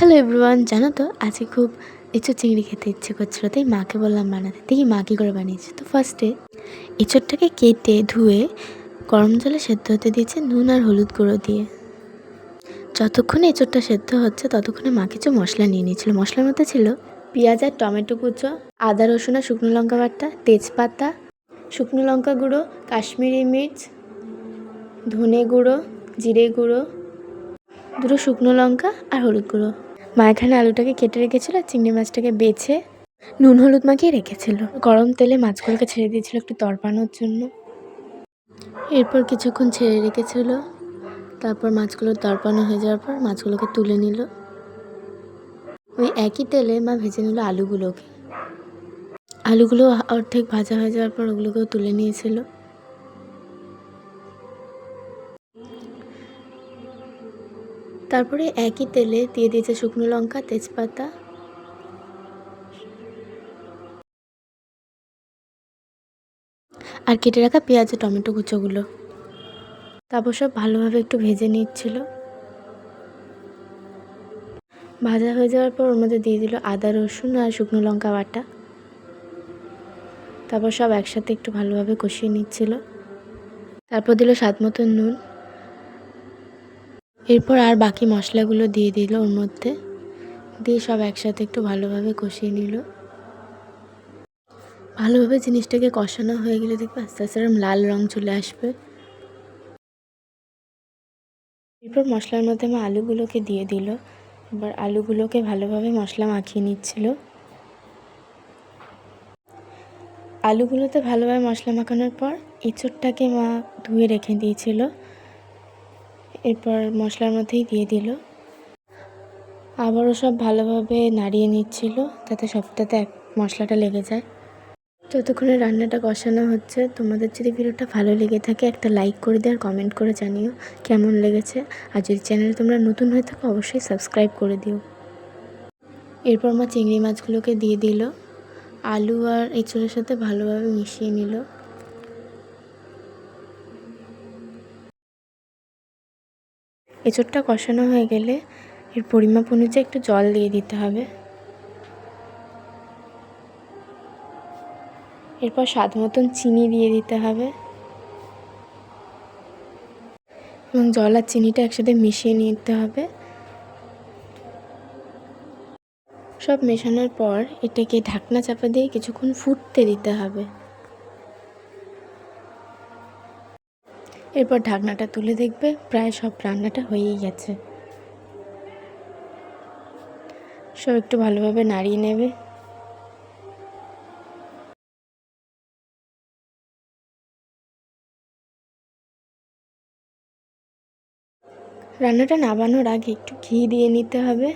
Hello everyone জানো তো, আজকে খুব এঁচোড় চিংড়ি খেতে ইচ্ছে করছিল, তাই মাকে বললাম বানাতে। দেখি মা কী করে বানিয়েছে। তো ফার্স্টে এঁচোড়টাকে কেটে, ধুয়ে, গরম জলে সেদ্ধ হতে দিয়েছে নুন আর হলুদ গুঁড়ো দিয়ে। যতক্ষণে এঁচোড়টা সেদ্ধ হচ্ছে, ততক্ষণে মা কিছু মশলা নিয়ে নিয়েছিল। মশলার মধ্যে ছিল পেঁয়াজ আর টমেটো কুচো, আদা, রসুন আর শুকনো লঙ্কা বাটা, তেজপাতা, শুকনো লঙ্কা গুঁড়ো, কাশ্মীরি মির্চ, ধনে গুঁড়ো, জিরে গুঁড়ো, দুটো শুকনো লঙ্কা আর হলুদ গুঁড়ো। মা এখানে আলুটাকে কেটে রেখেছিল আর চিংড়ি মাছটাকে বেছে নুন হলুদ মাখিয়ে রেখেছিল। গরম তেলে মাছগুলোকে ছেড়ে দিয়েছিল একটু তরপানোর জন্য। এরপর কিছুক্ষণ ছেড়ে রেখেছিল। তারপর মাছগুলো তরপানো হয়ে যাওয়ার পর মাছগুলোকে তুলে নিল। ওই একই তেলে মা ভেজে নিল আলুগুলোকে। আলুগুলো অর্ধেক ভাজা হয়ে যাওয়ার পর ওগুলোকেও তুলে নিয়েছিল। তারপরে একই তেলে দিয়ে দিয়েছে শুকনো লঙ্কা, তেজপাতা। আর কেটে রাখা পেঁয়াজ, টমেটো কুচোগুলো। তারপর সব ভালোভাবে একটু ভেজে নিচ্ছিল। ভাজা হয়ে যাওয়ার পর ওর মধ্যে দিয়ে দিল আদা, রসুন আর শুকনো লঙ্কা বাটা। তারপর সব একসাথে একটু ভালোভাবে কষিয়ে নিচ্ছিল। তারপর দিল স্বাদ মতন নুন। এরপর আর বাকি মশলাগুলো দিয়ে দিল ওর মধ্যে। দিয়ে সব একসাথে একটু ভালোভাবে কষিয়ে নিল। ভালোভাবে জিনিসটাকে কষানো হয়ে গেলে দেখবে আস্তে আস্তে এরকম লাল রং চলে আসবে। এরপর মশলার মধ্যে আমার আলুগুলোকে দিয়ে দিল। এবার আলুগুলোকে ভালোভাবে মশলা মাখিয়ে নিচ্ছিল। আলুগুলোতে ভালোভাবে মশলা মাখানোর পর এঁচোড়টাকে মা ধুয়ে রেখে দিয়েছিল। এরপর মশলার মধ্যেই দিয়ে দিল। আবারও সব ভালোভাবে নাড়িয়ে নিচ্ছিল যাতে সবটাতে এক মশলাটা লেগে যায়। যতক্ষণে রান্নাটা কষানো হচ্ছে। তোমাদের যদি ভিডিওটা ভালো লেগে থাকে, একটা লাইক করে দিও আর কমেন্ট করে জানিও কেমন লেগেছে। আর যদি চ্যানেলে তোমরা নতুন হয়ে থাকো, অবশ্যই সাবস্ক্রাইব করে দিও। এরপর মা চিংড়ি মাছগুলোকে দিয়ে দিল। আলু আর এঁচড়ের সাথে ভালোভাবে মিশিয়ে নিল। এঁচড়টা কষানো হয়ে গেলে এর পরিমাপ অনুযায়ী একটু জল দিয়ে দিতে হবে। এরপর স্বাদ মতন চিনি দিয়ে দিতে হবে। এবং জল আর চিনিটা একসাথে মিশিয়ে নিতে হবে। সব মেশানোর পর এটাকে ঢাকনা চাপা দিয়ে কিছুক্ষণ ফুটতে দিতে হবে। এরপর ঢাকনাটা তুলে দেখবে প্রায় সব রান্নাটা হয়েই গেছে। সব একটু ভালোভাবে নাড়িয়ে নেবে। রান্নাটা নামানোর আগে একটু ঘি দিয়ে নিতে হবে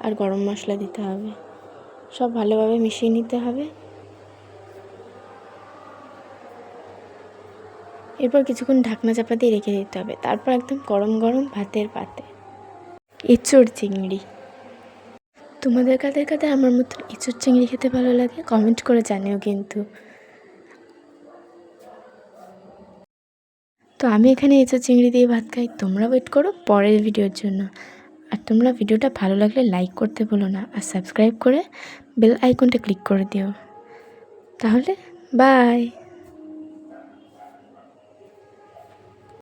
আর গরম মশলা দিতে হবে। সব ভালোভাবে মিশিয়ে নিতে হবে। এরপর কিছুক্ষণ ঢাকনা চাপা দিয়ে রেখে দিতে হবে। তারপর একদম গরম গরম ভাতের পাতে। এঁচড় চিংড়ি। তোমাদের কাদের কাদের আমার মতন এঁচড় চিংড়ি খেতে ভালো লাগে? কমেন্ট করে জানিও কিন্তু। তো আমি এখানে এঁচড় চিংড়ি দিয়ে ভাত খাই তোমরা ওয়েট করো পরের ভিডিওর জন্য। আর তোমরা ভিডিওটা ভালো লাগলে লাইক করতে বলো না আর সাবস্ক্রাইব করে বেল আইকনটা ক্লিক করে দিও। তাহলে বাই